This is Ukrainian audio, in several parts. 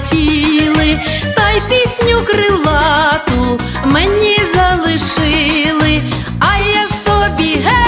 полетіли, та й пісню крилату мені залишили, а я собі геть.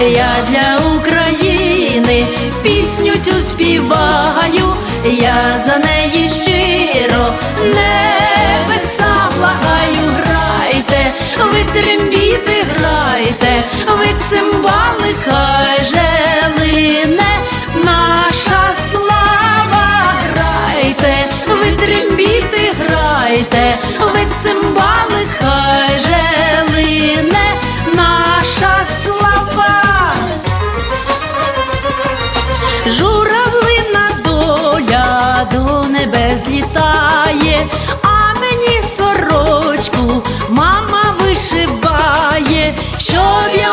Я для України пісню цю співаю, я за неї щиро небеса благаю, грайте, ви трембіти грайте, ви цимбали, хай же наша слава, грайте, ви трембіти грайте, ви цимбали, Журавлина доля до небес літає, а мені сорочку мама вишиває, щоб я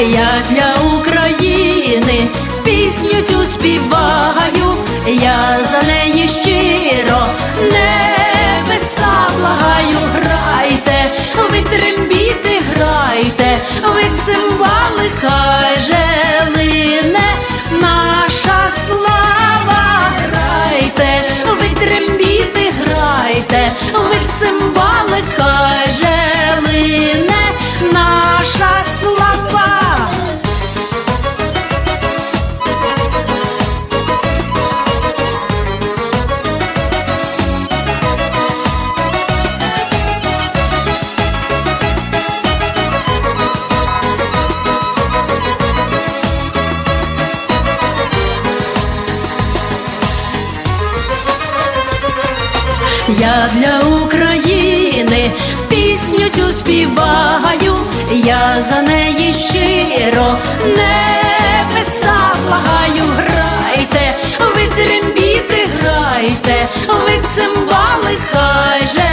Я для України. Пісню цю співаю, я за неї щиро. Небеса благаю, грайте, ви трембіти грайте, ви цимбали, хай же наша слава, грайте, ви трембіти грайте, ви цимбали, Я для України пісню цю співаю, я за неї щиро небеса благаю, грайте, ви трембіти грайте, ви цимбали, хай же